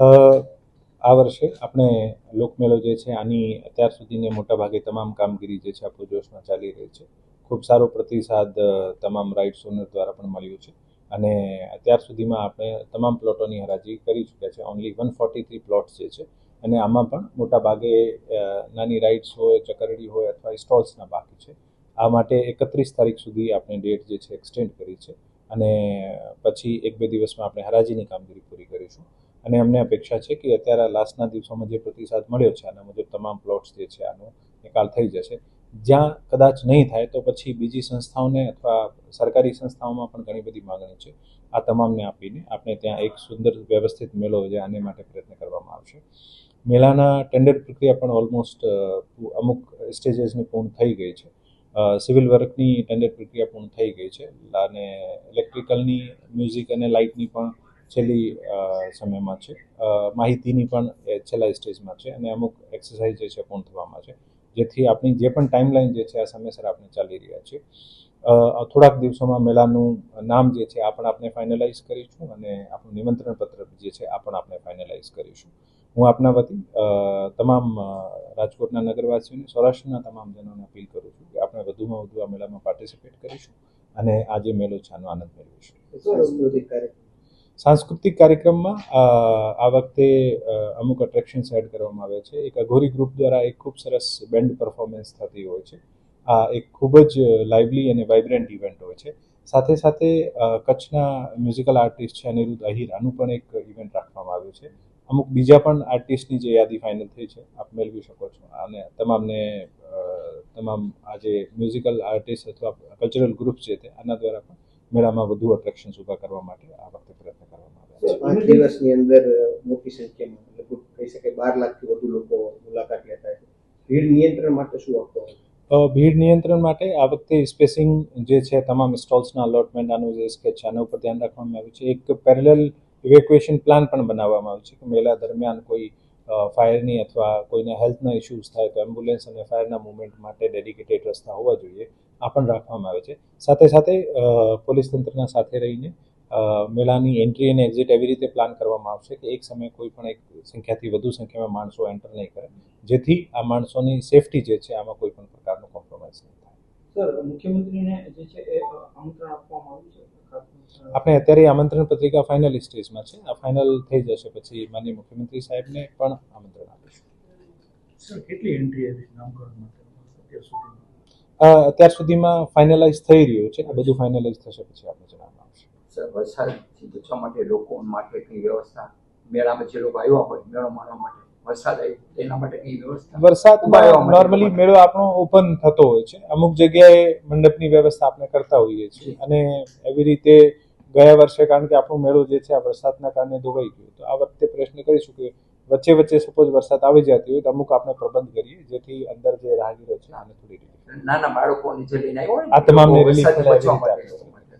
આ વર્ષે આપણે લોકમેળો જે છે, આની અત્યાર સુધીની મોટાભાગે તમામ કામગીરી જે છે, આપણું જોશમાં ચાલી રહી છે. ખૂબ સારો પ્રતિસાદ તમામ રાઇટ્સ ઓનર દ્વારા પણ મળ્યો છે. અને અત્યાર સુધીમાં આપણે તમામ પ્લોટોની હરાજી કરી ચૂક્યા છે. Only one forty three plots જે છે, અને આમાં પણ મોટાભાગે નાની રાઇડ્સ હોય, ચકરડી હોય અથવા સ્ટોલ્સના બાકી છે. આ માટે એકત્રીસ તારીખ સુધી આપણે ડેટ જે છે, એક્સટેન્ડ કરી છે. અને પછી એક બે દિવસમાં આપણે હરાજીની કામગીરી પૂરી કરીશું. અને અમને અપેક્ષા છે કે અત્યારે લાસ્ટના દિવસોમાં જે પ્રતિસાદ મળ્યો છે, આના મુજબ તમામ પ્લોટ્સ જે છે આનો નિકાલ થઈ જશે. જ્યાં કદાચ નહીં થાય તો પછી બીજી સંસ્થાઓને અથવા સરકારી સંસ્થાઓમાં પણ ઘણી બધી માગણી છે. આ તમામને આપીને આપણે ત્યાં એક સુંદર વ્યવસ્થિત મેળો છે આને માટે પ્રયત્ન કરવામાં આવશે. મેળાના ટેન્ડર પ્રક્રિયા પણ ઓલમોસ્ટ અમુક સ્ટેજીસની પૂર્ણ થઈ ગઈ છે. સિવિલ વર્કની ટેન્ડર પ્રક્રિયા પૂર્ણ થઈ ગઈ છે. અને ઇલેક્ટ્રિકલની મ્યુઝિક અને લાઇટની પણ છેલ્લી સમયમાં છે. માહિતીની પણ છેલ્લા સ્ટેજમાં છે અને અમુક એક્સરસાઇઝ જે છે પૂર્ણ થવામાં છે. જેથી આપણી જે પણ ટાઈમલાઈન જે છે આ સમયસર આપણે ચાલી રહ્યા છીએ. થોડાક દિવસોમાં મેળાનું નામ જે છે આ પણ આપણે ફાઇનલાઇઝ કરીશું અને આપણું નિમંત્રણ પત્ર જે છે આ પણ આપણે ફાઇનલાઇઝ કરીશું. હું આપના વતી તમામ રાજકોટના નગરવાસીઓને, સૌરાષ્ટ્રના તમામ જનોને અપીલ કરું છું કે આપણે વધુમાં વધુ આ મેળામાં પાર્ટિસિપેટ કરીશું અને આ જે મેળો છે આનો આનંદ મેળવીશું. સાંસ્કૃતિક કાર્યક્રમમાં આ વખતે અમુક અટ્રેક્શન્સ એડ કરવામાં આવ્યા છે. એક અઘોરી ગ્રુપ દ્વારા એક ખૂબ સરસ બેન્ડ પરફોર્મન્સ થતી હોય છે. આ એક ખૂબ જ લાઇવલી અને વાઇબ્રન્ટ ઇવેન્ટ હોય છે. સાથે સાથે કચ્છના મ્યુઝિકલ આર્ટિસ્ટ છે અનિરુદ્ધ અહિર. આનું પણ એક ઇવેન્ટ રાખવામાં આવ્યું છે. અમુક બીજા પણ આર્ટિસ્ટની જે યાદી ફાઇનલ થઈ છે. આપ મેળવી શકો છો. અને તમામને તમામ આ જે મ્યુઝિકલ આર્ટિસ્ટ અથવા કલ્ચરલ ગ્રુપ છે તે આના દ્વારા પણ મેળામાં વધુ અટ્રેક્શન્સ ઊભા કરવા માટે આ વખતે પ્રયત્ન કરવામાં આવ્યા છે. દિવસની અંદર મોટી સંખ્યામાં લગભગ કહી શકાય બાર લાખથી વધુ લોકો મુલાકાત લેતા છે. ભીડ નિયંત્રણ માટે શું આપવું ભીડ નિયંત્રણ માટે આ વખતે સ્પેસિંગ જે છે તમામ સ્ટોલ્સના અલોટમેન્ટ આનું જે સ્કેચ છે આના ઉપર ધ્યાન રાખવામાં આવ્યું છે. એક પેરેલલ ઇવેક્યુએશન પ્લાન પણ બનાવવામાં આવ્યું છે કે મેળા દરમિયાન કોઈ ફાયરની અથવા કોઈને હેલ્થના ઇશ્યુઝ થાય તો એમ્બ્યુલન્સ અને ફાયરના મુવમેન્ટ માટે ડેડિકેટેડ રસ્તા હોવા જોઈએ. આ પણ રાખવામાં આવે છે. સાથે સાથે પોલીસ તંત્રના સાથે રહીને મેળાની એન્ટ્રી અને એક્ઝિટ એવી રીતે પ્લાન કરવામાં આવશે કે એક સમયે કોઈ પણ એક સંખ્યાથી વધુ સંખ્યામાં માણસો એન્ટર નહીં કરે. જેથી આ માણસોની સેફટી જે છે આમાં કોઈ પણ પ્રકારનું કોમ્પ્રોમાઇઝ નહીં થાય. સર મુખ્યમંત્રીને જે છે એ આમંત્રણ આપવામાં આવ્યું છે? આપણે અત્યારે આમંત્રણ પત્રિકા ફાઇનલ સ્ટેજમાં છે. આ ફાઇનલ થઈ જશે પછી માનનીય મુખ્યમંત્રી સાહેબને પણ આમંત્રણ આપીશું. સર કેટલી એન્ટ્રી આવી નામકરણ માટે અત્યાર સુધીમાં? અત્યાર સુધીમાં ફાઇનલાઇઝ થઈ રહ્યું છે. આ બધું ફાઇનલાઇઝ થશે પછી આપણે જણાવવામાં આવશે. સર વરસાદથી બચવા માટે લોકો માટે કઈ વ્યવસ્થા મેળામાં જે લોકો આવ્યા હોય મેળો માણવા માટે વરસાદમાં નોર્મલી મેળો આપણો ઓપન થતો હોય છે. અમુક જગ્યાએ મંડપની વ્યવસ્થા આપણે કરતા હોઈએ છીએ. અને એવી રીતે ગયા વર્ષે કારણ કે આપણો મેળો જે છે આ વરસાદના કારણે ધોવાઈ ગયો. તો આ વખતે પ્રશ્ન કરીશું કે વચ્ચે વચ્ચે સપોઝ વરસાદ આવી જતી હોય તો અમુક આપણે પ્રબંધ કરીએ જેથી અંદર જે રાહગીરો છે આને થોડી ના નાના બાળકોને જે લઈને આવ્યો ને, આ તમામને લોકો